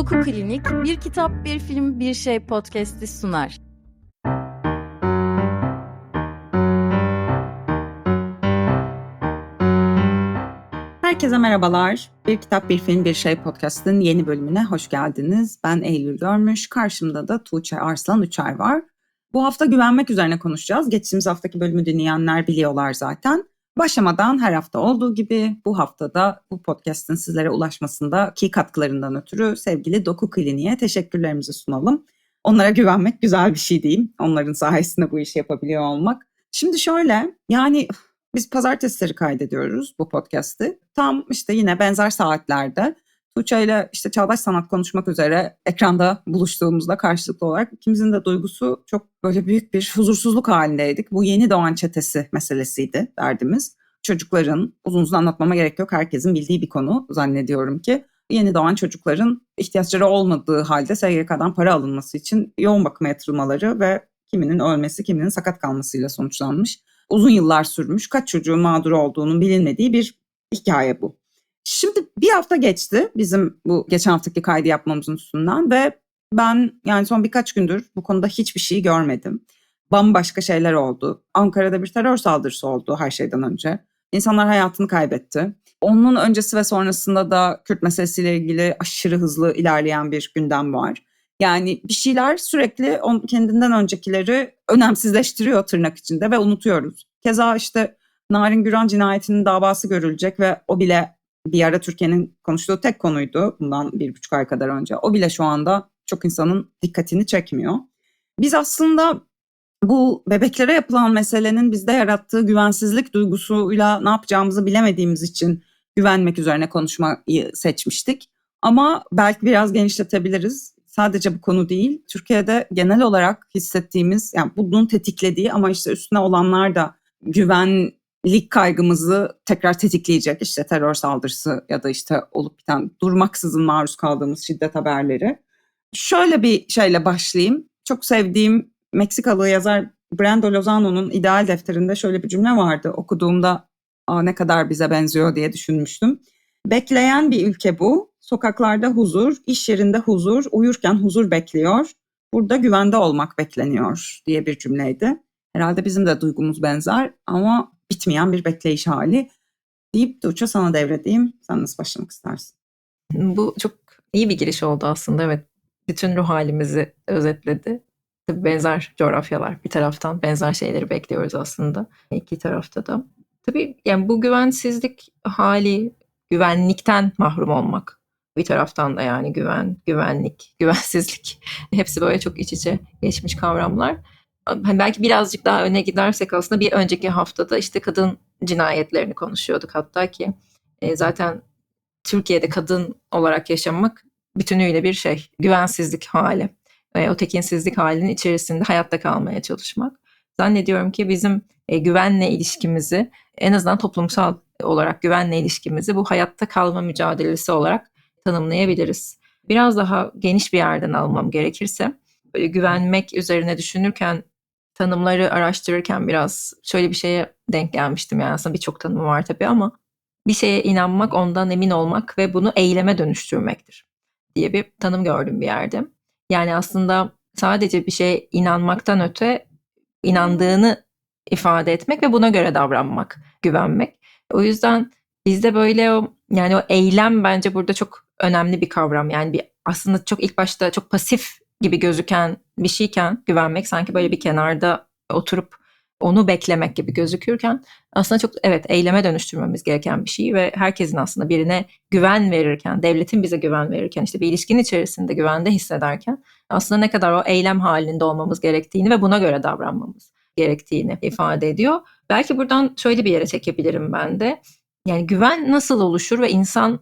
Doku Klinik, bir kitap, bir film, bir şey podcast'i sunar. Herkese merhabalar. Bir kitap, bir film, bir şey podcast'ın yeni bölümüne hoş geldiniz. Ben Eylül Görmüş. Karşımda da Tuğçe Arslan Uçar var. Bu hafta güvenmek üzerine konuşacağız. Geçtiğimiz haftaki bölümü dinleyenler biliyorlar zaten. Başlamadan her hafta olduğu gibi bu haftada bu podcast'in sizlere ulaşmasındaki katkılarından ötürü sevgili Doku Kliniğe teşekkürlerimizi sunalım. Onlara güvenmek güzel bir şey diyeyim. Onların sayesinde bu işi yapabiliyor olmak. Şimdi şöyle yani biz pazartesileri kaydediyoruz bu podcast'i. Tam işte yine benzer saatlerde Tuğçe ile işte Çağdaş Sanat konuşmak üzere ekranda buluştuğumuzda karşılıklı olarak ikimizin de duygusu çok böyle büyük bir huzursuzluk halindeydik. Bu yeni doğan çetesi meselesiydi derdimiz. Çocukların, uzun uzun anlatmama gerek yok herkesin bildiği bir konu zannediyorum ki. Yeni doğan çocukların ihtiyaçları olmadığı halde SGK'dan para alınması için yoğun bakıma yatırılmaları ve kiminin ölmesi, kiminin sakat kalmasıyla sonuçlanmış. Uzun yıllar sürmüş, kaç çocuğun mağdur olduğunun bilinmediği bir hikaye bu. Şimdi bir hafta geçti bizim bu geçen haftaki kaydı yapmamızın üstünden ve ben yani son birkaç gündür bu konuda hiçbir şey görmedim. Bambaşka şeyler oldu. Ankara'da bir terör saldırısı oldu her şeyden önce. İnsanlar hayatını kaybetti. Onun öncesi ve sonrasında da Kürt meselesiyle ilgili aşırı hızlı ilerleyen bir gündem var. Yani bir şeyler sürekli kendinden öncekileri önemsizleştiriyor tırnak içinde ve unutuyoruz. Keza işte Narin Güran cinayetinin davası görülecek ve o bile bir ara Türkiye'nin konuştuğu tek konuydu bundan bir buçuk ay kadar önce. O bile şu anda çok insanın dikkatini çekmiyor. Biz aslında bu bebeklere yapılan meselenin bizde yarattığı güvensizlik duygusuyla ne yapacağımızı bilemediğimiz için güvenmek üzerine konuşmayı seçmiştik. Ama belki biraz genişletebiliriz. Sadece bu konu değil. Türkiye'de genel olarak hissettiğimiz, yani bunun tetiklediği ama işte üstüne olanlar da güven lig kaygımızı tekrar tetikleyecek işte terör saldırısı ya da işte olup biten durmaksızın maruz kaldığımız şiddet haberleri. Şöyle bir şeyle başlayayım. Çok sevdiğim Meksikalı yazar Brando Lozano'nun ideal defterinde şöyle bir cümle vardı. Okuduğumda Aa, ne kadar bize benziyor diye düşünmüştüm. Bekleyen bir ülke bu. Sokaklarda huzur, iş yerinde huzur, uyurken huzur bekliyor. Burada güvende olmak bekleniyor diye bir cümleydi. Herhalde bizim de duygumuz benzer ama bitmeyen bir bekleyiş hali deyip Tuğçe sana devredeyim. Sen nasıl başlamak istersin? Bu çok iyi bir giriş oldu aslında. Evet. Bütün ruh halimizi özetledi. Tabii benzer coğrafyalar bir taraftan benzer şeyleri bekliyoruz aslında. iki tarafta da. Tabii yani bu güvensizlik hali güvenlikten mahrum olmak. Bir taraftan da yani güven, güvenlik, güvensizlik hepsi böyle çok iç içe geçmiş kavramlar hani belki birazcık daha öne gidersek aslında bir önceki haftada işte kadın cinayetlerini konuşuyorduk hatta ki e, zaten Türkiye'de kadın olarak yaşamak bütünüyle bir şey güvensizlik hali e, o tekinsizlik halinin içerisinde hayatta kalmaya çalışmak. Zannediyorum ki bizim e, güvenle ilişkimizi en azından toplumsal olarak güvenle ilişkimizi bu hayatta kalma mücadelesi olarak tanımlayabiliriz. Biraz daha geniş bir yerden almam gerekirse güvenmek üzerine düşünürken tanımları araştırırken biraz şöyle bir şeye denk gelmiştim. Yani aslında birçok tanımı var tabii ama bir şeye inanmak, ondan emin olmak ve bunu eyleme dönüştürmektir diye bir tanım gördüm bir yerde. Yani aslında sadece bir şeye inanmaktan öte inandığını ifade etmek ve buna göre davranmak, güvenmek. O yüzden bizde böyle o yani o eylem bence burada çok önemli bir kavram. Yani bir aslında çok ilk başta çok pasif gibi gözüken bir şeyken güvenmek sanki böyle bir kenarda oturup onu beklemek gibi gözükürken aslında çok evet eyleme dönüştürmemiz gereken bir şey ve herkesin aslında birine güven verirken, devletin bize güven verirken işte bir ilişkinin içerisinde güvende hissederken aslında ne kadar o eylem halinde olmamız gerektiğini ve buna göre davranmamız gerektiğini ifade ediyor. Belki buradan şöyle bir yere çekebilirim ben de. Yani güven nasıl oluşur ve insan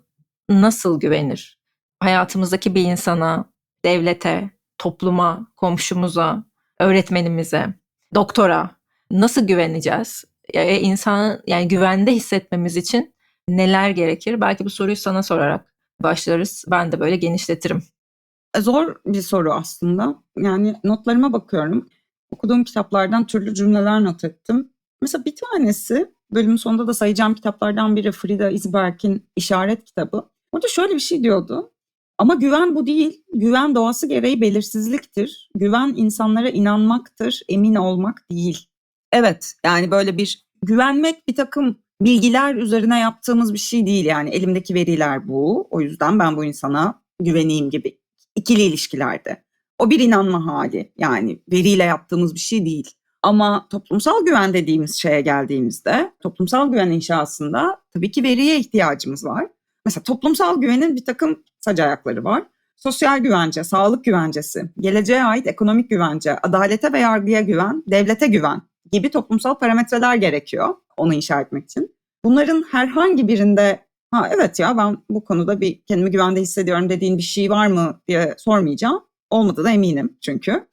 nasıl güvenir? Hayatımızdaki bir insana, devlete, topluma, komşumuza, öğretmenimize, doktora nasıl güveneceğiz? Yani insan yani güvende hissetmemiz için neler gerekir? Belki bu soruyu sana sorarak başlarız. Ben de böyle genişletirim. E, zor bir soru aslında. Yani notlarıma bakıyorum. Okuduğum kitaplardan türlü cümleler not ettim. Mesela bir tanesi bölümün sonunda da sayacağım kitaplardan biri Frida Isberg'in İşaret kitabı. Orada şöyle bir şey diyordu. Ama güven bu değil. Güven doğası gereği belirsizliktir. Güven insanlara inanmaktır, emin olmak değil. Evet yani böyle bir güvenmek bir takım bilgiler üzerine yaptığımız bir şey değil yani elimdeki veriler bu. O yüzden ben bu insana güveneyim gibi ikili ilişkilerde. O bir inanma hali yani veriyle yaptığımız bir şey değil. Ama toplumsal güven dediğimiz şeye geldiğimizde toplumsal güven inşasında tabii ki veriye ihtiyacımız var. Mesela toplumsal güvenin bir takım sac ayakları var. Sosyal güvence, sağlık güvencesi, geleceğe ait ekonomik güvence, adalete ve yargıya güven, devlete güven gibi toplumsal parametreler gerekiyor onu inşa etmek için. Bunların herhangi birinde ha evet ya ben bu konuda bir kendimi güvende hissediyorum dediğin bir şey var mı diye sormayacağım. Olmadı da eminim çünkü.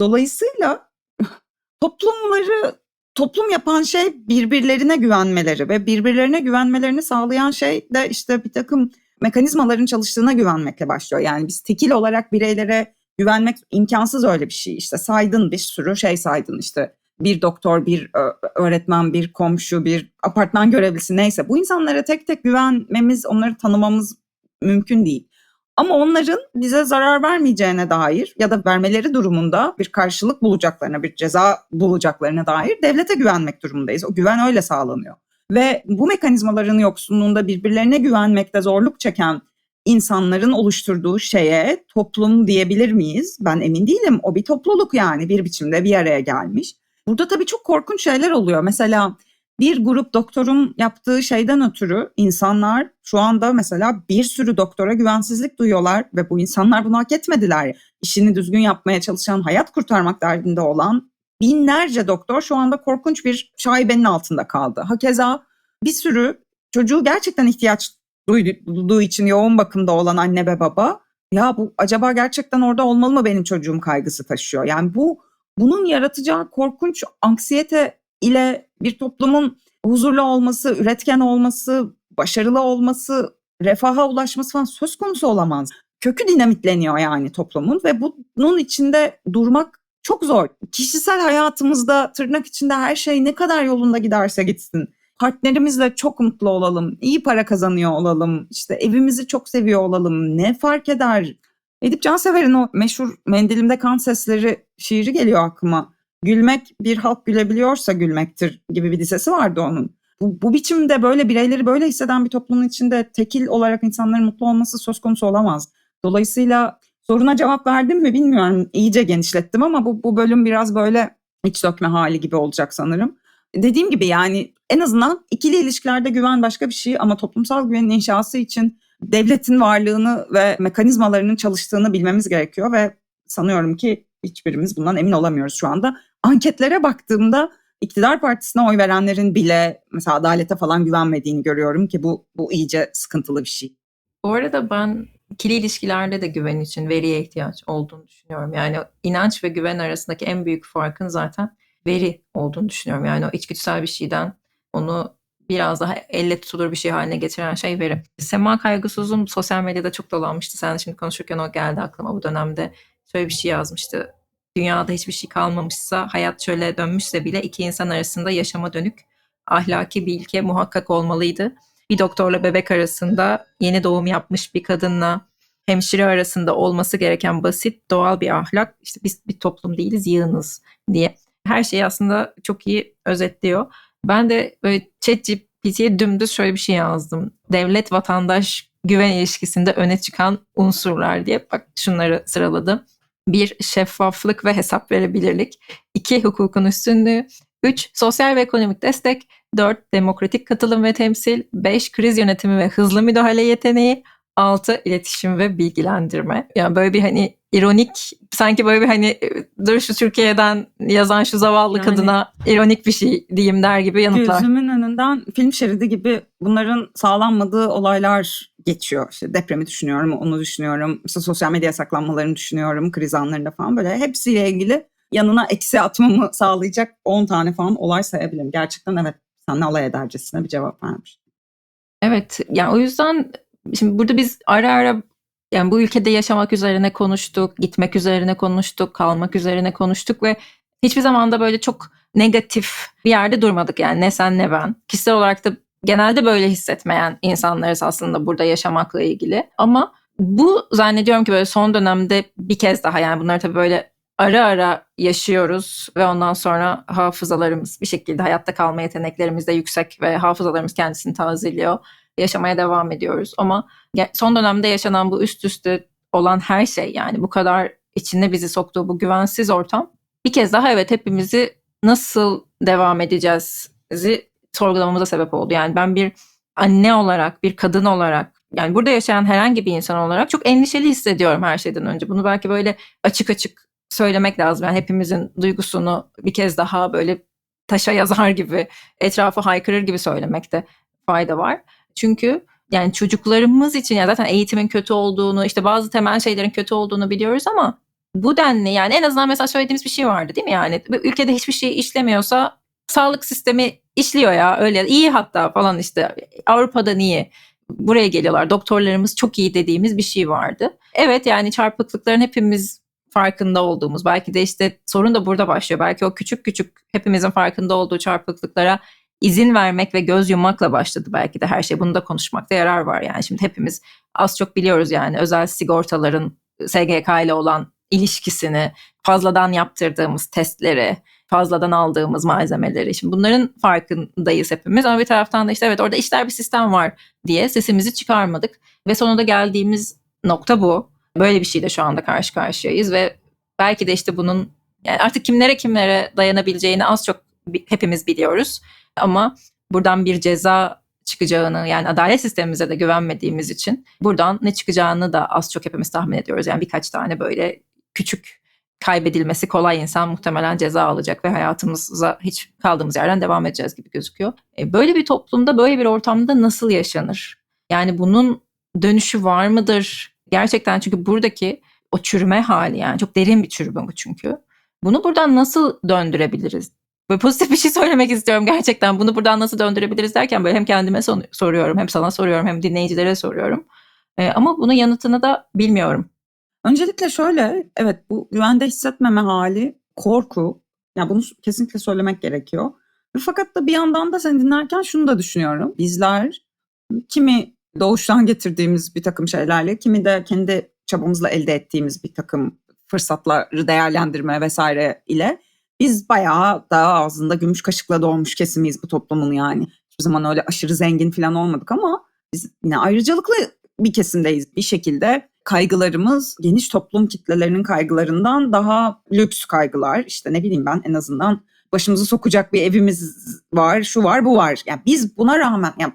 Dolayısıyla toplumları toplum yapan şey birbirlerine güvenmeleri ve birbirlerine güvenmelerini sağlayan şey de işte bir takım mekanizmaların çalıştığına güvenmekle başlıyor. Yani biz tekil olarak bireylere güvenmek imkansız öyle bir şey. İşte saydın bir sürü şey saydın işte bir doktor, bir öğretmen, bir komşu, bir apartman görevlisi neyse bu insanlara tek tek güvenmemiz, onları tanımamız mümkün değil. Ama onların bize zarar vermeyeceğine dair ya da vermeleri durumunda bir karşılık bulacaklarına, bir ceza bulacaklarına dair devlete güvenmek durumundayız. O güven öyle sağlanıyor. Ve bu mekanizmaların yoksunluğunda birbirlerine güvenmekte zorluk çeken insanların oluşturduğu şeye toplum diyebilir miyiz? Ben emin değilim. O bir topluluk yani bir biçimde bir araya gelmiş. Burada tabii çok korkunç şeyler oluyor. Mesela bir grup doktorun yaptığı şeyden ötürü insanlar şu anda mesela bir sürü doktora güvensizlik duyuyorlar ve bu insanlar bunu hak etmediler. İşini düzgün yapmaya çalışan, hayat kurtarmak derdinde olan binlerce doktor şu anda korkunç bir şaibenin altında kaldı. Hakeza bir sürü çocuğu gerçekten ihtiyaç duyduğu için yoğun bakımda olan anne ve baba ya bu acaba gerçekten orada olmalı mı benim çocuğum kaygısı taşıyor. Yani bu bunun yaratacağı korkunç anksiyete ile bir toplumun huzurlu olması, üretken olması, başarılı olması, refaha ulaşması falan söz konusu olamaz. Kökü dinamitleniyor yani toplumun ve bunun içinde durmak çok zor. Kişisel hayatımızda tırnak içinde her şey ne kadar yolunda giderse gitsin. Partnerimizle çok mutlu olalım, iyi para kazanıyor olalım, işte evimizi çok seviyor olalım. Ne fark eder? Edip Cansever'in o meşhur Mendilimde Kan Sesleri şiiri geliyor aklıma. Gülmek bir halk gülebiliyorsa gülmektir gibi bir dizesi vardı onun. Bu, bu biçimde böyle bireyleri böyle hisseden bir toplumun içinde tekil olarak insanların mutlu olması söz konusu olamaz. Dolayısıyla soruna cevap verdim mi bilmiyorum. İyice genişlettim ama bu, bu bölüm biraz böyle iç dökme hali gibi olacak sanırım. Dediğim gibi yani en azından ikili ilişkilerde güven başka bir şey ama toplumsal güvenin inşası için devletin varlığını ve mekanizmalarının çalıştığını bilmemiz gerekiyor ve sanıyorum ki hiçbirimiz bundan emin olamıyoruz şu anda. Anketlere baktığımda iktidar partisine oy verenlerin bile mesela adalete falan güvenmediğini görüyorum ki bu bu iyice sıkıntılı bir şey. Bu arada ben ikili ilişkilerde de güven için veriye ihtiyaç olduğunu düşünüyorum. Yani inanç ve güven arasındaki en büyük farkın zaten veri olduğunu düşünüyorum. Yani o içgüdüsel bir şeyden onu biraz daha elle tutulur bir şey haline getiren şey veri. Sema Kaygısız'ın sosyal medyada çok dolanmıştı. Sen şimdi konuşurken o geldi aklıma bu dönemde. Şöyle bir şey yazmıştı. Dünyada hiçbir şey kalmamışsa, hayat şöyle dönmüşse bile iki insan arasında yaşama dönük ahlaki bir ilke muhakkak olmalıydı. Bir doktorla bebek arasında yeni doğum yapmış bir kadınla hemşire arasında olması gereken basit doğal bir ahlak. İşte biz bir toplum değiliz, yığınız diye. Her şeyi aslında çok iyi özetliyor. Ben de böyle ChatGPT'ye dümdüz şöyle bir şey yazdım. Devlet vatandaş güven ilişkisinde öne çıkan unsurlar diye bak şunları sıraladım. Bir, şeffaflık ve hesap verebilirlik. İki, hukukun üstünlüğü. Üç, sosyal ve ekonomik destek. Dört, demokratik katılım ve temsil. Beş, kriz yönetimi ve hızlı müdahale yeteneği. Altı, iletişim ve bilgilendirme. Yani böyle bir hani ironik sanki böyle bir hani e, dur şu Türkiye'den yazan şu zavallı yani, kadına ironik bir şey diyeyim der gibi yanıtlar. Gözümün önünden film şeridi gibi bunların sağlanmadığı olaylar geçiyor. İşte depremi düşünüyorum, onu düşünüyorum. İşte sosyal medya yasaklanmalarını düşünüyorum, kriz anlarında falan böyle hepsiyle ilgili yanına eksi atmamı sağlayacak 10 tane falan olay sayabilirim. Gerçekten evet senle alay edercesine bir cevap vermiş. Evet yani o yüzden şimdi burada biz ara ara yani bu ülkede yaşamak üzerine konuştuk, gitmek üzerine konuştuk, kalmak üzerine konuştuk ve hiçbir zaman da böyle çok negatif bir yerde durmadık yani ne sen ne ben. Kişisel olarak da genelde böyle hissetmeyen insanlarız aslında burada yaşamakla ilgili. Ama Bu zannediyorum ki böyle son dönemde bir kez daha yani bunları tabii böyle ara ara yaşıyoruz ve ondan sonra hafızalarımız bir şekilde hayatta kalma yeteneklerimiz de yüksek ve hafızalarımız kendisini tazeliyor. Yaşamaya devam ediyoruz ama son dönemde yaşanan bu üst üste olan her şey yani bu kadar içinde bizi soktuğu bu güvensiz ortam bir kez daha evet hepimizi nasıl devam edeceğiz'i sorgulamamıza sebep oldu. Yani ben bir anne olarak, bir kadın olarak yani burada yaşayan herhangi bir insan olarak çok endişeli hissediyorum her şeyden önce. Bunu belki böyle açık açık söylemek lazım. Yani hepimizin duygusunu bir kez daha böyle taşa yazar gibi, etrafı haykırır gibi söylemekte fayda var. Çünkü yani çocuklarımız için yani zaten eğitimin kötü olduğunu, işte bazı temel şeylerin kötü olduğunu biliyoruz ama bu denli yani en azından mesela söylediğimiz bir şey vardı değil mi yani? Ülkede hiçbir şey işlemiyorsa sağlık sistemi işliyor ya öyle iyi hatta falan işte Avrupa'da niye? Buraya geliyorlar doktorlarımız çok iyi dediğimiz bir şey vardı. Evet yani çarpıklıkların hepimiz farkında olduğumuz belki de işte sorun da burada başlıyor. Belki o küçük küçük hepimizin farkında olduğu çarpıklıklara izin vermek ve göz yummakla başladı belki de her şey. Bunu da konuşmakta yarar var yani. Şimdi hepimiz az çok biliyoruz yani özel sigortaların SGK ile olan ilişkisini, fazladan yaptırdığımız testleri, fazladan aldığımız malzemeleri. Şimdi bunların farkındayız hepimiz ama bir taraftan da işte evet orada işler bir sistem var diye sesimizi çıkarmadık ve sonunda geldiğimiz nokta bu. Böyle bir şeyle şu anda karşı karşıyayız ve belki de işte bunun yani artık kimlere kimlere dayanabileceğini az çok hepimiz biliyoruz. Ama buradan bir ceza çıkacağını yani adalet sistemimize de güvenmediğimiz için buradan ne çıkacağını da az çok hepimiz tahmin ediyoruz. Yani birkaç tane böyle küçük kaybedilmesi kolay insan muhtemelen ceza alacak ve hayatımıza hiç kaldığımız yerden devam edeceğiz gibi gözüküyor. E, böyle bir toplumda, böyle bir ortamda nasıl yaşanır? Yani bunun dönüşü var mıdır? Gerçekten çünkü buradaki o çürüme hali yani çok derin bir çürüme bu çünkü. Bunu buradan nasıl döndürebiliriz? Böyle pozitif bir şey söylemek istiyorum gerçekten. Bunu buradan nasıl döndürebiliriz derken böyle hem kendime soruyorum hem sana soruyorum hem dinleyicilere soruyorum. Ee, ama bunun yanıtını da bilmiyorum. Öncelikle şöyle, evet bu güvende hissetmeme hali, korku. Yani bunu kesinlikle söylemek gerekiyor. Fakat da bir yandan da seni dinlerken şunu da düşünüyorum. Bizler kimi doğuştan getirdiğimiz bir takım şeylerle, kimi de kendi çabamızla elde ettiğimiz bir takım fırsatları değerlendirme vesaire ile biz bayağı daha ağzında gümüş kaşıkla doğmuş kesimiyiz bu toplumun yani. Hiçbir zaman öyle aşırı zengin falan olmadık ama biz yine ayrıcalıklı bir kesimdeyiz bir şekilde. Kaygılarımız geniş toplum kitlelerinin kaygılarından daha lüks kaygılar. İşte ne bileyim ben en azından başımızı sokacak bir evimiz var, şu var, bu var. Yani biz buna rağmen yani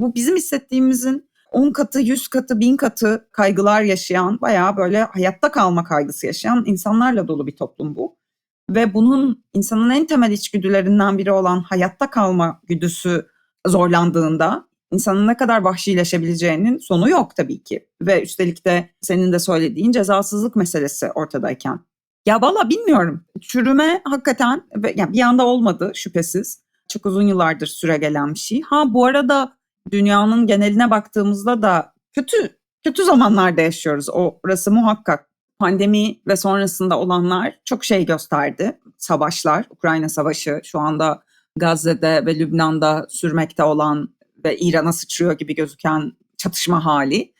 bu bizim hissettiğimizin 10 katı, 100 katı, 1000 katı kaygılar yaşayan, bayağı böyle hayatta kalma kaygısı yaşayan insanlarla dolu bir toplum bu ve bunun insanın en temel içgüdülerinden biri olan hayatta kalma güdüsü zorlandığında insanın ne kadar vahşileşebileceğinin sonu yok tabii ki. Ve üstelik de senin de söylediğin cezasızlık meselesi ortadayken. Ya valla bilmiyorum. Çürüme hakikaten yani bir anda olmadı şüphesiz. Çok uzun yıllardır süre gelen bir şey. Ha bu arada dünyanın geneline baktığımızda da kötü kötü zamanlarda yaşıyoruz. Orası muhakkak pandemi ve sonrasında olanlar çok şey gösterdi. Savaşlar, Ukrayna Savaşı, şu anda Gazze'de ve Lübnan'da sürmekte olan ve İran'a sıçrıyor gibi gözüken çatışma hali.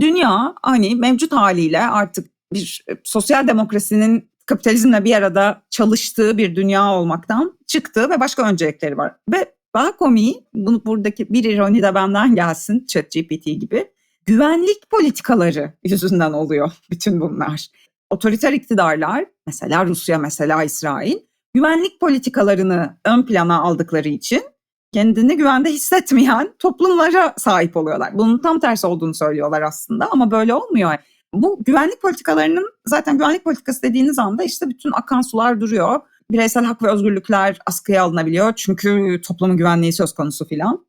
Dünya hani mevcut haliyle artık bir sosyal demokrasinin kapitalizmle bir arada çalıştığı bir dünya olmaktan çıktı ve başka öncelikleri var. Ve daha komiği, bunu buradaki bir ironi de benden gelsin ChatGPT gibi güvenlik politikaları yüzünden oluyor bütün bunlar. Otoriter iktidarlar, mesela Rusya, mesela İsrail, güvenlik politikalarını ön plana aldıkları için kendini güvende hissetmeyen toplumlara sahip oluyorlar. Bunun tam tersi olduğunu söylüyorlar aslında ama böyle olmuyor. Bu güvenlik politikalarının zaten güvenlik politikası dediğiniz anda işte bütün akan sular duruyor. Bireysel hak ve özgürlükler askıya alınabiliyor çünkü toplumun güvenliği söz konusu filan.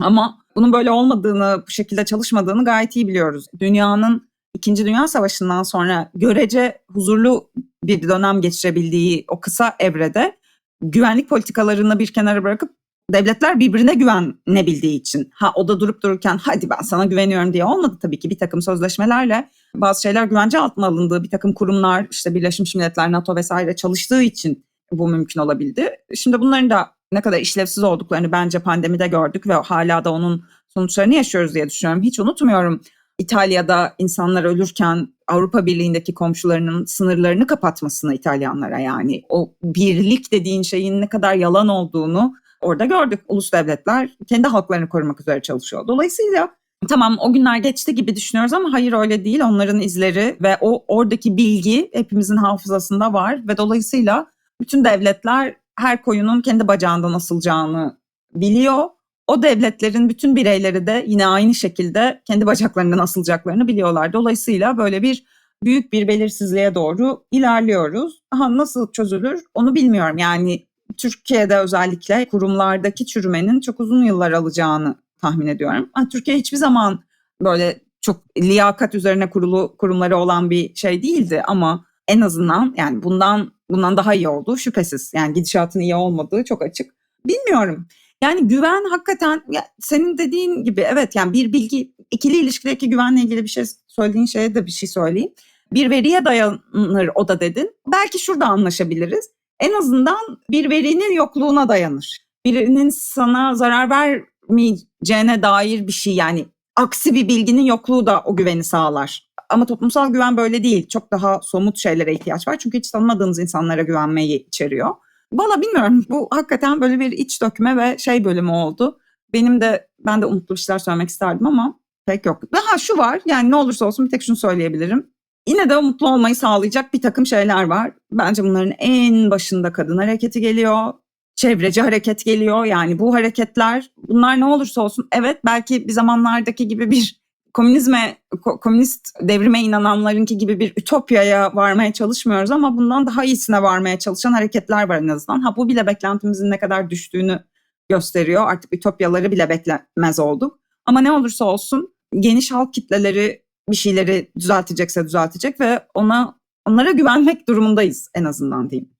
Ama bunun böyle olmadığını, bu şekilde çalışmadığını gayet iyi biliyoruz. Dünyanın İkinci Dünya Savaşı'ndan sonra görece huzurlu bir dönem geçirebildiği o kısa evrede güvenlik politikalarını bir kenara bırakıp devletler birbirine güvenebildiği için ha o da durup dururken hadi ben sana güveniyorum diye olmadı tabii ki bir takım sözleşmelerle bazı şeyler güvence altına alındığı bir takım kurumlar işte Birleşmiş Milletler NATO vesaire çalıştığı için bu mümkün olabildi. Şimdi bunların da ne kadar işlevsiz olduklarını bence pandemide gördük ve hala da onun sonuçlarını yaşıyoruz diye düşünüyorum. Hiç unutmuyorum İtalya'da insanlar ölürken Avrupa Birliği'ndeki komşularının sınırlarını kapatmasını İtalyanlara yani o birlik dediğin şeyin ne kadar yalan olduğunu orada gördük. Ulus devletler kendi halklarını korumak üzere çalışıyor. Dolayısıyla tamam o günler geçti gibi düşünüyoruz ama hayır öyle değil. Onların izleri ve o oradaki bilgi hepimizin hafızasında var ve dolayısıyla bütün devletler her koyunun kendi bacağından asılacağını biliyor. O devletlerin bütün bireyleri de yine aynı şekilde kendi bacaklarından asılacaklarını biliyorlar. Dolayısıyla böyle bir büyük bir belirsizliğe doğru ilerliyoruz. Aha, nasıl çözülür onu bilmiyorum. Yani Türkiye'de özellikle kurumlardaki çürümenin çok uzun yıllar alacağını tahmin ediyorum. Ha, Türkiye hiçbir zaman böyle çok liyakat üzerine kurulu kurumları olan bir şey değildi ama en azından yani bundan bundan daha iyi olduğu şüphesiz. Yani gidişatın iyi olmadığı çok açık. Bilmiyorum. Yani güven hakikaten ya senin dediğin gibi evet yani bir bilgi ikili ilişkideki güvenle ilgili bir şey söylediğin şeye de bir şey söyleyeyim. Bir veriye dayanır o da dedin. Belki şurada anlaşabiliriz. En azından bir verinin yokluğuna dayanır. Birinin sana zarar vermeyeceğine dair bir şey yani aksi bir bilginin yokluğu da o güveni sağlar. Ama toplumsal güven böyle değil. Çok daha somut şeylere ihtiyaç var. Çünkü hiç tanımadığınız insanlara güvenmeyi içeriyor. Valla bilmiyorum. Bu hakikaten böyle bir iç dökme ve şey bölümü oldu. Benim de ben de umutlu bir şeyler söylemek isterdim ama pek yok. Daha şu var yani ne olursa olsun bir tek şunu söyleyebilirim. Yine de mutlu olmayı sağlayacak bir takım şeyler var. Bence bunların en başında kadın hareketi geliyor. Çevreci hareket geliyor. Yani bu hareketler bunlar ne olursa olsun evet belki bir zamanlardaki gibi bir komünizme, komünist devrime inananlarınki gibi bir ütopyaya varmaya çalışmıyoruz ama bundan daha iyisine varmaya çalışan hareketler var en azından. Ha bu bile beklentimizin ne kadar düştüğünü gösteriyor. Artık ütopyaları bile beklemez olduk. Ama ne olursa olsun geniş halk kitleleri bir şeyleri düzeltecekse düzeltecek ve ona onlara güvenmek durumundayız en azından diyeyim.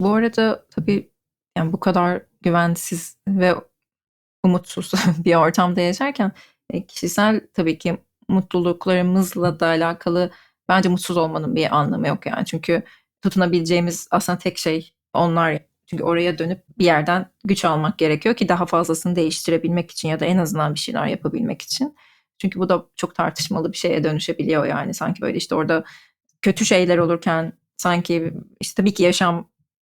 Bu arada tabii yani bu kadar güvensiz ve umutsuz bir ortamda yaşarken e, kişisel tabii ki mutluluklarımızla da alakalı bence mutsuz olmanın bir anlamı yok yani. Çünkü tutunabileceğimiz aslında tek şey onlar. Çünkü oraya dönüp bir yerden güç almak gerekiyor ki daha fazlasını değiştirebilmek için ya da en azından bir şeyler yapabilmek için. Çünkü bu da çok tartışmalı bir şeye dönüşebiliyor yani. Sanki böyle işte orada kötü şeyler olurken sanki işte tabii ki yaşam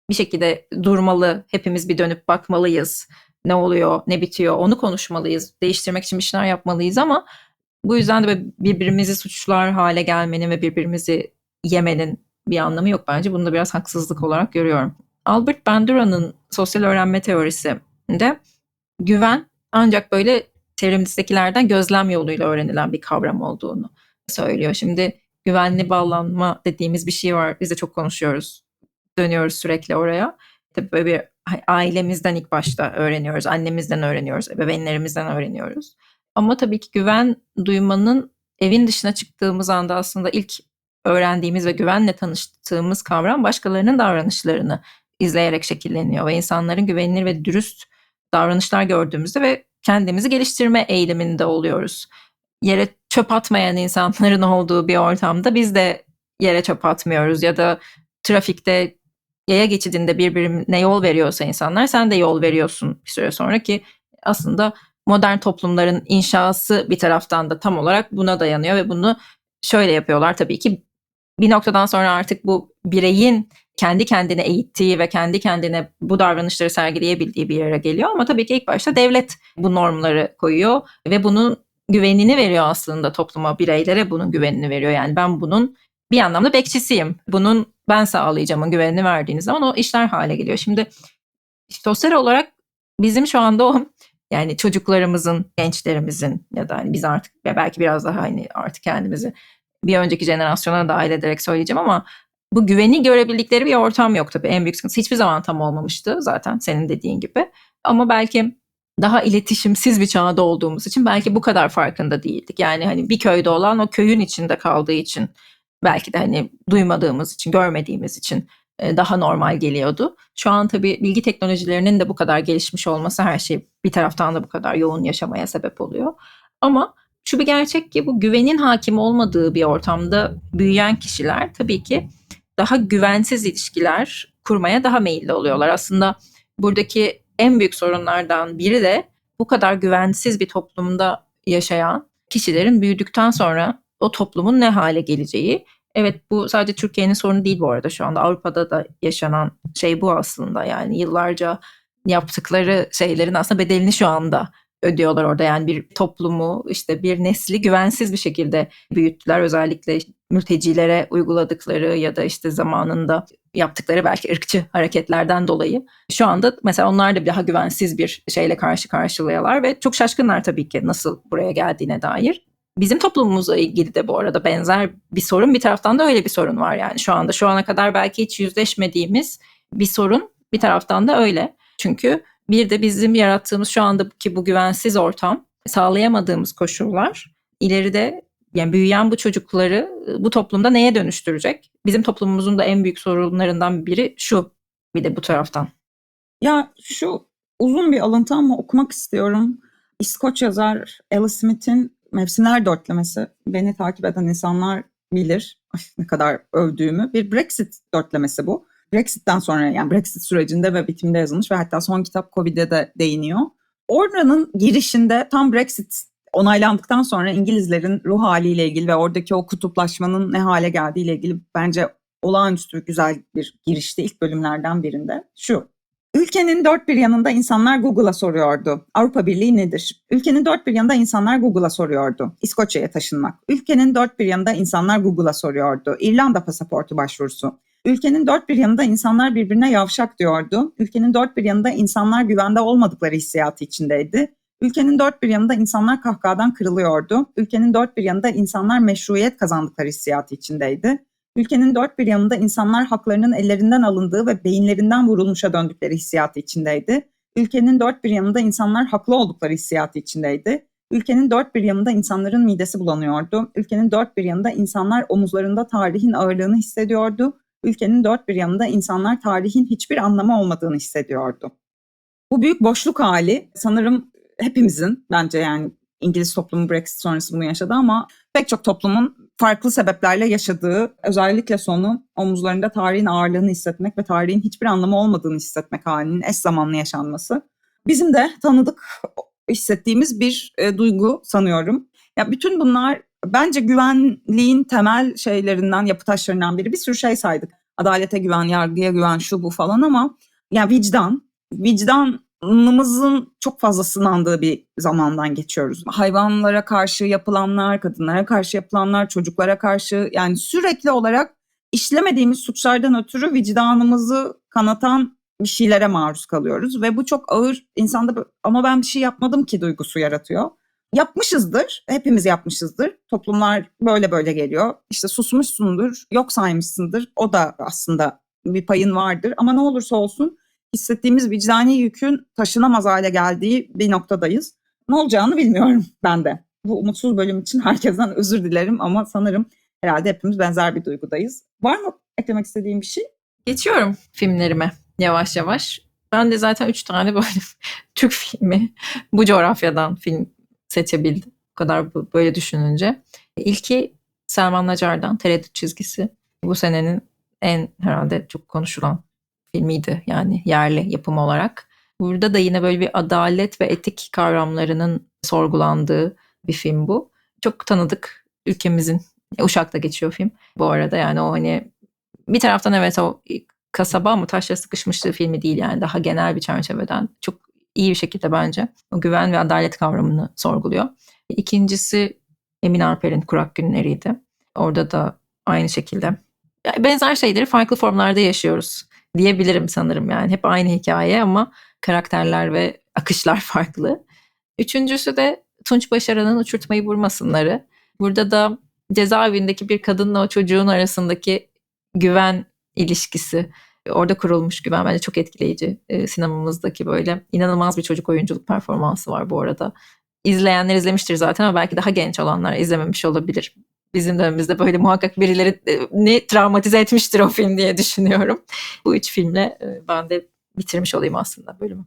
bir şekilde durmalı. Hepimiz bir dönüp bakmalıyız ne oluyor, ne bitiyor onu konuşmalıyız. Değiştirmek için bir şeyler yapmalıyız ama bu yüzden de birbirimizi suçlar hale gelmenin ve birbirimizi yemenin bir anlamı yok bence. Bunu da biraz haksızlık olarak görüyorum. Albert Bandura'nın sosyal öğrenme teorisinde güven ancak böyle çevremizdekilerden gözlem yoluyla öğrenilen bir kavram olduğunu söylüyor. Şimdi güvenli bağlanma dediğimiz bir şey var. Biz de çok konuşuyoruz. Dönüyoruz sürekli oraya. Tabii böyle bir ailemizden ilk başta öğreniyoruz, annemizden öğreniyoruz, ebeveynlerimizden öğreniyoruz. Ama tabii ki güven duymanın evin dışına çıktığımız anda aslında ilk öğrendiğimiz ve güvenle tanıştığımız kavram başkalarının davranışlarını izleyerek şekilleniyor ve insanların güvenilir ve dürüst davranışlar gördüğümüzde ve kendimizi geliştirme eğiliminde oluyoruz. Yere çöp atmayan insanların olduğu bir ortamda biz de yere çöp atmıyoruz ya da trafikte yaya geçidinde birbirine yol veriyorsa insanlar sen de yol veriyorsun bir süre sonra ki aslında modern toplumların inşası bir taraftan da tam olarak buna dayanıyor ve bunu şöyle yapıyorlar tabii ki bir noktadan sonra artık bu bireyin kendi kendine eğittiği ve kendi kendine bu davranışları sergileyebildiği bir yere geliyor ama tabii ki ilk başta devlet bu normları koyuyor ve bunun güvenini veriyor aslında topluma, bireylere bunun güvenini veriyor. Yani ben bunun bir anlamda bekçisiyim. Bunun ben sağlayacağımın güvenini verdiğiniz zaman o işler hale geliyor. Şimdi sosyal olarak bizim şu anda o yani çocuklarımızın, gençlerimizin ya da hani biz artık belki biraz daha hani artık kendimizi bir önceki jenerasyona dahil ederek söyleyeceğim ama bu güveni görebildikleri bir ortam yok tabii. En büyük sıkıntı hiçbir zaman tam olmamıştı zaten senin dediğin gibi. Ama belki daha iletişimsiz bir çağda olduğumuz için belki bu kadar farkında değildik. Yani hani bir köyde olan o köyün içinde kaldığı için belki de hani duymadığımız için, görmediğimiz için e, daha normal geliyordu. Şu an tabii bilgi teknolojilerinin de bu kadar gelişmiş olması her şey bir taraftan da bu kadar yoğun yaşamaya sebep oluyor. Ama şu bir gerçek ki bu güvenin hakim olmadığı bir ortamda büyüyen kişiler tabii ki daha güvensiz ilişkiler kurmaya daha meyilli oluyorlar. Aslında buradaki en büyük sorunlardan biri de bu kadar güvensiz bir toplumda yaşayan kişilerin büyüdükten sonra o toplumun ne hale geleceği. Evet bu sadece Türkiye'nin sorunu değil bu arada şu anda Avrupa'da da yaşanan şey bu aslında yani yıllarca yaptıkları şeylerin aslında bedelini şu anda ödüyorlar orada yani bir toplumu işte bir nesli güvensiz bir şekilde büyüttüler özellikle mültecilere uyguladıkları ya da işte zamanında yaptıkları belki ırkçı hareketlerden dolayı şu anda mesela onlar da daha güvensiz bir şeyle karşı karşılıyorlar ve çok şaşkınlar tabii ki nasıl buraya geldiğine dair. Bizim toplumumuzla ilgili de bu arada benzer bir sorun bir taraftan da öyle bir sorun var yani şu anda şu ana kadar belki hiç yüzleşmediğimiz bir sorun bir taraftan da öyle. Çünkü bir de bizim yarattığımız şu andaki bu güvensiz ortam, sağlayamadığımız koşullar ileride yani büyüyen bu çocukları bu toplumda neye dönüştürecek? Bizim toplumumuzun da en büyük sorunlarından biri şu bir de bu taraftan. Ya şu uzun bir alıntı ama okumak istiyorum. İskoç yazar Alice Smith'in Mevsimler Dörtlemesi. Beni takip eden insanlar bilir ne kadar övdüğümü. Bir Brexit dörtlemesi bu. Brexit'ten sonra yani Brexit sürecinde ve bitiminde yazılmış ve hatta son kitap Covid'e de değiniyor. Oranın girişinde tam Brexit onaylandıktan sonra İngilizlerin ruh haliyle ilgili ve oradaki o kutuplaşmanın ne hale geldiğiyle ilgili bence olağanüstü güzel bir girişti ilk bölümlerden birinde. Şu, Ülkenin dört bir yanında insanlar Google'a soruyordu. Avrupa Birliği nedir? Ülkenin dört bir yanında insanlar Google'a soruyordu. İskoçya'ya taşınmak. Ülkenin dört bir yanında insanlar Google'a soruyordu. İrlanda pasaportu başvurusu. Ülkenin dört bir yanında insanlar birbirine yavşak diyordu. Ülkenin dört bir yanında insanlar güvende olmadıkları hissiyatı içindeydi. Ülkenin dört bir yanında insanlar kahkahadan kırılıyordu. Ülkenin dört bir yanında insanlar meşruiyet kazandıkları hissiyatı içindeydi. Ülkenin dört bir yanında insanlar haklarının ellerinden alındığı ve beyinlerinden vurulmuşa döndükleri hissiyatı içindeydi. Ülkenin dört bir yanında insanlar haklı oldukları hissiyatı içindeydi. Ülkenin dört bir yanında insanların midesi bulanıyordu. Ülkenin dört bir yanında insanlar omuzlarında tarihin ağırlığını hissediyordu. Ülkenin dört bir yanında insanlar tarihin hiçbir anlamı olmadığını hissediyordu. Bu büyük boşluk hali sanırım hepimizin bence yani İngiliz toplumu Brexit sonrası bunu yaşadı ama pek çok toplumun farklı sebeplerle yaşadığı özellikle sonu omuzlarında tarihin ağırlığını hissetmek ve tarihin hiçbir anlamı olmadığını hissetmek halinin eş zamanlı yaşanması. Bizim de tanıdık hissettiğimiz bir e, duygu sanıyorum. Ya bütün bunlar bence güvenliğin temel şeylerinden, yapı taşlarından biri. Bir sürü şey saydık. Adalete güven, yargıya güven, şu bu falan ama ya vicdan, vicdanımızın çok fazla sınandığı bir zamandan geçiyoruz. Hayvanlara karşı yapılanlar, kadınlara karşı yapılanlar, çocuklara karşı yani sürekli olarak işlemediğimiz suçlardan ötürü vicdanımızı kanatan bir şeylere maruz kalıyoruz ve bu çok ağır insanda ama ben bir şey yapmadım ki duygusu yaratıyor. Yapmışızdır, hepimiz yapmışızdır. Toplumlar böyle böyle geliyor. İşte susmuşsundur, yok saymışsındır. O da aslında bir payın vardır ama ne olursa olsun hissettiğimiz vicdani yükün taşınamaz hale geldiği bir noktadayız. Ne olacağını bilmiyorum ben de. Bu umutsuz bölüm için herkesten özür dilerim ama sanırım herhalde hepimiz benzer bir duygudayız. Var mı eklemek istediğim bir şey? Geçiyorum filmlerime yavaş yavaş. Ben de zaten üç tane böyle Türk filmi bu coğrafyadan film seçebildim. Bu kadar böyle düşününce. İlki Selman Nacar'dan Tereddüt Çizgisi. Bu senenin en herhalde çok konuşulan filmiydi yani yerli yapım olarak. Burada da yine böyle bir adalet ve etik kavramlarının sorgulandığı bir film bu. Çok tanıdık ülkemizin Uşak'ta geçiyor film. Bu arada yani o hani bir taraftan evet o kasaba ama taşla sıkışmışlığı filmi değil yani daha genel bir çerçeveden çok iyi bir şekilde bence o güven ve adalet kavramını sorguluyor. İkincisi Emin Arper'in Kurak Günleriydi. Orada da aynı şekilde benzer şeyleri farklı formlarda yaşıyoruz diyebilirim sanırım yani. Hep aynı hikaye ama karakterler ve akışlar farklı. Üçüncüsü de Tunç Başaran'ın Uçurtmayı Vurmasınları. Burada da cezaevindeki bir kadınla o çocuğun arasındaki güven ilişkisi, orada kurulmuş güven bence çok etkileyici. E, sinemamızdaki böyle inanılmaz bir çocuk oyunculuk performansı var bu arada. İzleyenler izlemiştir zaten ama belki daha genç olanlar izlememiş olabilir. Bizim dönemimizde böyle muhakkak birileri ne travmatize etmiştir o film diye düşünüyorum. Bu üç filmle e, ben de bitirmiş olayım aslında bölümü.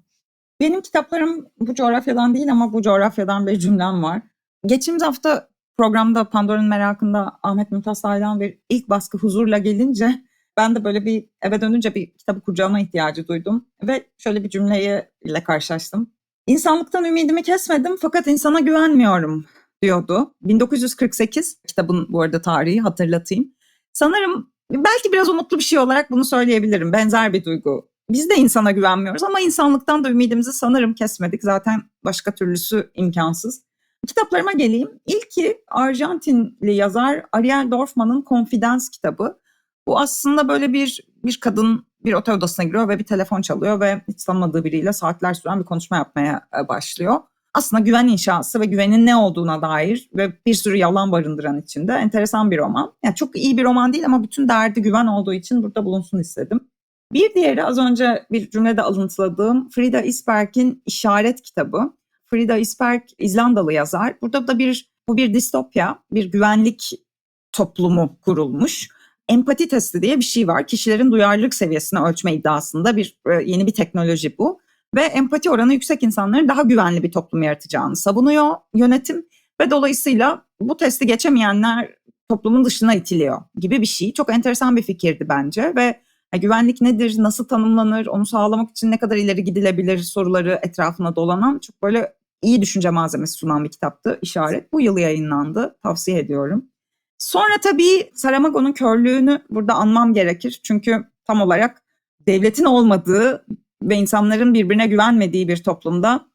Benim kitaplarım bu coğrafyadan değil ama bu coğrafyadan bir cümlem var. Geçtiğimiz hafta programda Pandora'nın merakında Ahmet Mümtaz Saylan bir ilk baskı huzurla gelince ben de böyle bir eve dönünce bir kitabı kurcalama ihtiyacı duydum ve şöyle bir cümleyle karşılaştım. İnsanlıktan ümidimi kesmedim fakat insana güvenmiyorum diyordu. 1948 kitabın bu arada tarihi hatırlatayım. Sanırım belki biraz umutlu bir şey olarak bunu söyleyebilirim. Benzer bir duygu. Biz de insana güvenmiyoruz ama insanlıktan da ümidimizi sanırım kesmedik. Zaten başka türlüsü imkansız. Kitaplarıma geleyim. İlki Arjantinli yazar Ariel Dorfman'ın Confidence kitabı. Bu aslında böyle bir bir kadın bir otel odasına giriyor ve bir telefon çalıyor ve hiç tanımadığı biriyle saatler süren bir konuşma yapmaya e, başlıyor. Aslında güven inşası ve güvenin ne olduğuna dair ve bir sürü yalan barındıran içinde enteresan bir roman. Yani çok iyi bir roman değil ama bütün derdi güven olduğu için burada bulunsun istedim. Bir diğeri az önce bir cümlede alıntıladığım Frida Isberg'in İşaret kitabı. Frida Isberg İzlandalı yazar. Burada da bir bu bir distopya, bir güvenlik toplumu kurulmuş. Empati testi diye bir şey var. Kişilerin duyarlılık seviyesini ölçme iddiasında bir e, yeni bir teknoloji bu ve empati oranı yüksek insanların daha güvenli bir toplum yaratacağını savunuyor yönetim ve dolayısıyla bu testi geçemeyenler toplumun dışına itiliyor gibi bir şey. Çok enteresan bir fikirdi bence ve güvenlik nedir, nasıl tanımlanır, onu sağlamak için ne kadar ileri gidilebilir soruları etrafına dolanan çok böyle iyi düşünce malzemesi sunan bir kitaptı işaret. Bu yıl yayınlandı. Tavsiye ediyorum. Sonra tabii Saramago'nun körlüğünü burada anmam gerekir. Çünkü tam olarak devletin olmadığı ve insanların birbirine güvenmediği bir toplumda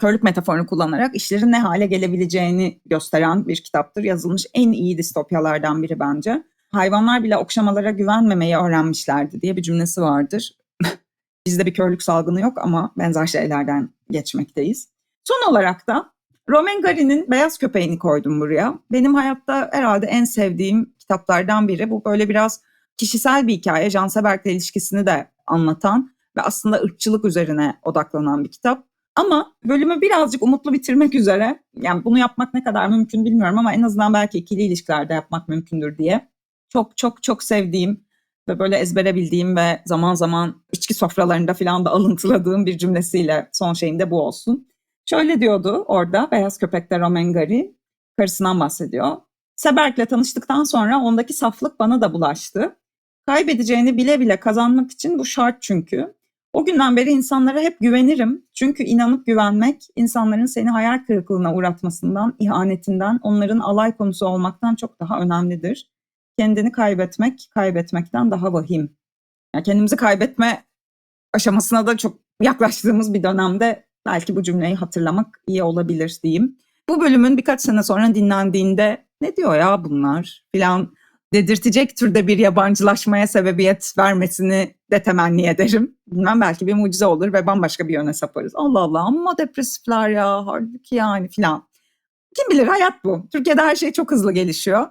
körlük metaforunu kullanarak işlerin ne hale gelebileceğini gösteren bir kitaptır. Yazılmış en iyi distopyalardan biri bence. Hayvanlar bile okşamalara güvenmemeyi öğrenmişlerdi diye bir cümlesi vardır. Bizde bir körlük salgını yok ama benzer şeylerden geçmekteyiz. Son olarak da Romain Gary'nin Beyaz Köpeğini koydum buraya. Benim hayatta herhalde en sevdiğim kitaplardan biri. Bu böyle biraz kişisel bir hikaye. Can Seberk'le ilişkisini de anlatan ve aslında ırkçılık üzerine odaklanan bir kitap. Ama bölümü birazcık umutlu bitirmek üzere, yani bunu yapmak ne kadar mümkün bilmiyorum ama en azından belki ikili ilişkilerde yapmak mümkündür diye. Çok çok çok sevdiğim ve böyle ezbere bildiğim ve zaman zaman içki sofralarında falan da alıntıladığım bir cümlesiyle son şeyim de bu olsun. Şöyle diyordu orada Beyaz Köpek'te Romain Gary, karısından bahsediyor. Seberk'le tanıştıktan sonra ondaki saflık bana da bulaştı. Kaybedeceğini bile bile kazanmak için bu şart çünkü. O günden beri insanlara hep güvenirim. Çünkü inanıp güvenmek insanların seni hayal kırıklığına uğratmasından, ihanetinden, onların alay konusu olmaktan çok daha önemlidir. Kendini kaybetmek, kaybetmekten daha vahim. Yani kendimizi kaybetme aşamasına da çok yaklaştığımız bir dönemde belki bu cümleyi hatırlamak iyi olabilir diyeyim. Bu bölümün birkaç sene sonra dinlendiğinde ne diyor ya bunlar filan dedirtecek türde bir yabancılaşmaya sebebiyet vermesini de temenni ederim. Bilmem belki bir mucize olur ve bambaşka bir yöne saparız. Allah Allah amma depresifler ya halbuki yani filan. Kim bilir hayat bu. Türkiye'de her şey çok hızlı gelişiyor.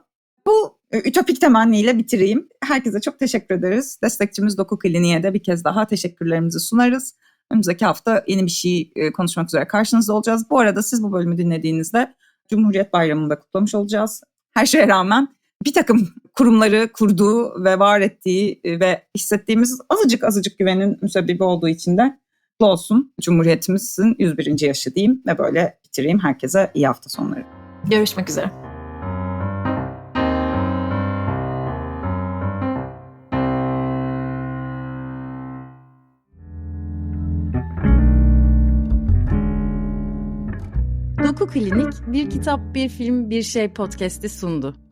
Bu ütopik temenniyle bitireyim. Herkese çok teşekkür ederiz. Destekçimiz Doku Kliniğe de bir kez daha teşekkürlerimizi sunarız. Önümüzdeki hafta yeni bir şey e, konuşmak üzere karşınızda olacağız. Bu arada siz bu bölümü dinlediğinizde Cumhuriyet Bayramı'nı da kutlamış olacağız. Her şeye rağmen bir takım kurumları kurduğu ve var ettiği e, ve hissettiğimiz azıcık azıcık güvenin müsebbibi olduğu için de kutlu olsun Cumhuriyetimizin 101. yaşı diyeyim ve böyle bitireyim. Herkese iyi hafta sonları. Görüşmek üzere. Doku Klinik bir kitap, bir film, bir şey podcast'i sundu.